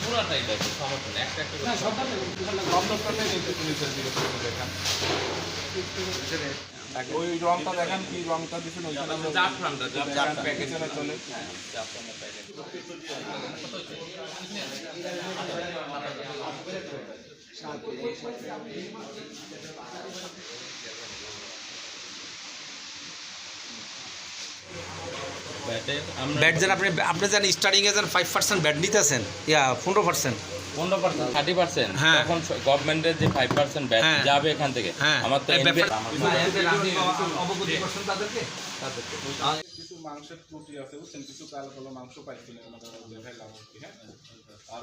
পুরাটাই দেখো সমস্যা নেই একটা ওই রংটা দেখান কি রংটা দিচ্ছেন ওইখানে জাফরানটা জাফরান প্যাকেজে চলে জাফরানটা ব্যাটের আমরা ব্যাট যেন আপনি আপনি যেন স্টার্টিং এ যেন ফাইভ পার্সেন্ট ব্যাট নিতেছেন। ইয়া পনেরো পার্সেন্ট পনেরো পার্সেন্ট থার্টি পার্সেন্ট হ্যাঁ। গভর্নমেন্টের যে ফাইভ পার্সেন্ট ব্যাট হ্যাঁ। যাবে এখান থেকে। হ্যাঁ। আমার তো কিছু মাংসের ত্রুটি আছে বুঝছেন? কিছু কালো কালো মাংস পাইছি না আমাদের দেখাইলাম আর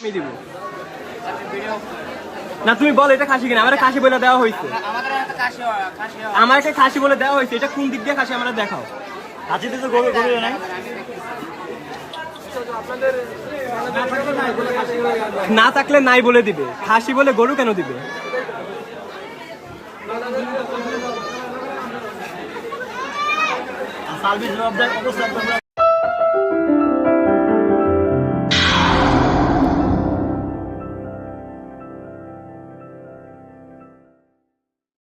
আমি দিব। না তুমি বল এটা খাসি কিনা? আমার খাসি বলে দেওয়া হয়েছে। খাসি বলে দেওয়া হয়েছে। এটা কোন দিক দিয়ে খাসি আমরা দেখাও। খাসিতে তো গরু গরু নাই। না থাকলে নাই বলে দিবে। খাসি বলে গরু কেন দিবে? সার্ভিস